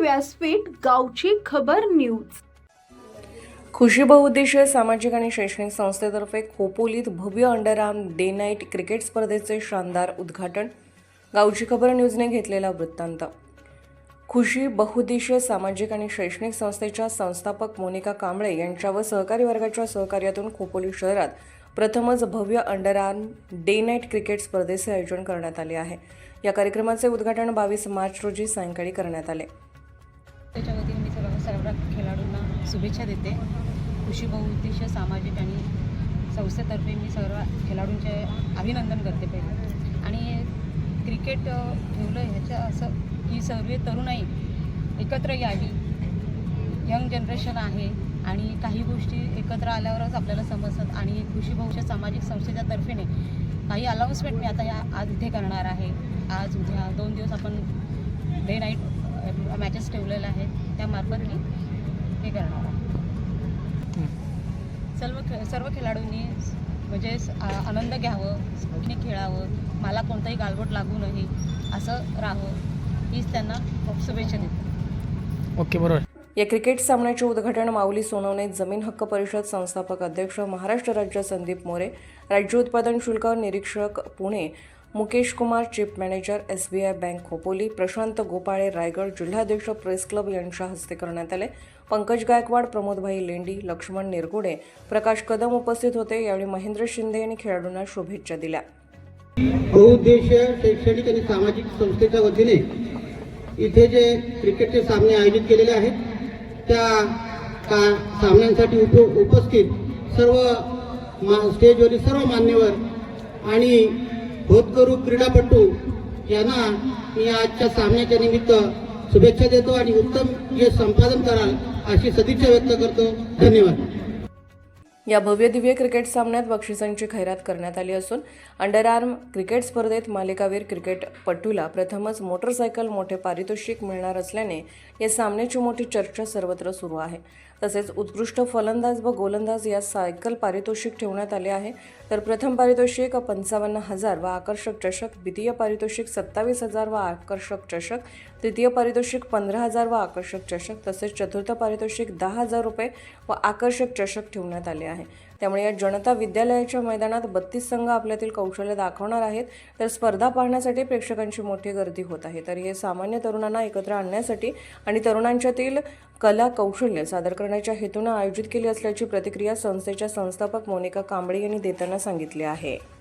व्यासपीठ गावची खबर न्यूज. खुशी बहुउद्देशीय सामाजिक आणि शैक्षणिक संस्थेतर्फे खोपोलीत भव्य अंडरआर्म डे नाईट क्रिकेट स्पर्धेचे शानदार उद्घाटन गावची खबर न्यूजने घेतलेला वृत्तांत. खुशी बहुउद्देशीय सामाजिक आणि शैक्षणिक संस्थेच्या संस्थापक मोनिका कांबळे यांच्या व सहकारी वर्गाच्या सहकार्यातून खोपोली शहरात प्रथमच भव्य अंडरआर्म डे नाईट क्रिकेट स्पर्धेचे आयोजन करण्यात आले आहे. या कार्यक्रमाचे उद्घाटन बावीस मार्च रोजी सायंकाळी करण्यात आले. त्याच्या वतीने मी सर्व सर्व खेळाडूंना शुभेच्छा देते. कृषी बहुउद्देश सामाजिक आणि संस्थेतर्फे मी सर्व खेळाडूंचे अभिनंदन करते पहिले. आणि क्रिकेट ठेवलं ह्याच्या असं ही सर्व तरुणाई एकत्र यावी. यंग जनरेशन आहे. आणि काही गोष्टी एकत्र आल्यावरच आपल्याला समजतात आणि कृषी भविष्य सामाजिक संस्थेच्या तर्फेने काही अलाउन्समेंट मी आता या आज इथे करणार आहे. आज उद्या दोन दिवस आपण डे नाईट मॅचेस ठेवलेल्या आहेत. त्यामार्फत मी हे करणार आहे. सर्व खे सर्व खेळाडूंनी म्हणजे आ- आनंद घ्यावं स्फूर्तीने खेळावं मला कोणताही गालबोट लागू नये असं राहावं हीच त्यांना शुभेच्छा देते. ओके बरोबर. या क्रिकेट सामन्याचे उद्घाटन माऊली सोनवणे जमीन हक्क परिषद संस्थापक अध्यक्ष महाराष्ट्र राज्य संदीप मोरे राज्य उत्पादन शुल्क निरीक्षक Pune Mukesh Kumar chief manager S B I bank Khopoli Prashant Gopale Raigad जिल्हाध्यक्ष प्रेस क्लब यांच्या हस्ते करण्यात आले. पंकज गायकवाड प्रमोदभाई लेंडी लक्ष्मण निरगुडे प्रकाश कदम उपस्थित होते. यावेळी महेंद्र शिंदे यांनी खेळाडूंना शुभेच्छा दिल्या. बहुउद्देशीय शैक्षणिक आणि सामाजिक संस्थेच्या वतीने इथे जे क्रिकेटचे सामने आयोजित केलेले आहेत त्या का सामन्यांसाठी उप उपस्थित सर्व मा स्टेजवरील सर्व मान्यवर आणि होतकरू क्रीडापटू यांना मी आजच्या सामन्याच्या निमित्त शुभेच्छा देतो आणि उत्तम जे संपादन कराल अशी सदिच्छा व्यक्त करतो. धन्यवाद. या भव्य दिव्य क्रिकेट सामन्यात बक्षिसांची खैरात करण्यात आली असून अंडरआर्म क्रिकेट स्पर्धेत मालिकावीर क्रिकेटपटूला प्रथमच मोटरसायकल मोठे पारितोषिक मिळणार असल्याने या सामन्याची मोठी चर्चा सर्वत्र सुरू आहे. तसेच उत्कृष्ट फलंदाज व गोलंदाज या सायकल पारितोषिक ठेवण्यात आले आहे. तर प्रथम पारितोषिक पंचावन्न हजार व आकर्षक चषक द्वितीय पारितोषिक सत्तावीस हजार व आकर्षक चषक तृतीय पारितोषिक पंधरा हजार व आकर्षक चषक तसेच चतुर्थ पारितोषिक दहा हजार रुपये व आकर्षक चषक ठेवण्यात आले आहे. आहे. त्यामुळे या जनता विद्यालयाच्या मैदानात बत्तीस संघ आपल्यातील कौशल्य दाखवणार आहेत. तर स्पर्धा पाहण्यासाठी प्रेक्षकांची मोठी गर्दी होत आहे. तर हे सामान्य तरुणांना एकत्र आणण्यासाठी आणि तरुणांच्यातील कला कौशल्य सादर करण्याच्या हेतूनं आयोजित केली असल्याची प्रतिक्रिया संस्थेच्या संस्थापक मोनिका कांबळे यांनी देताना सांगितली आहे.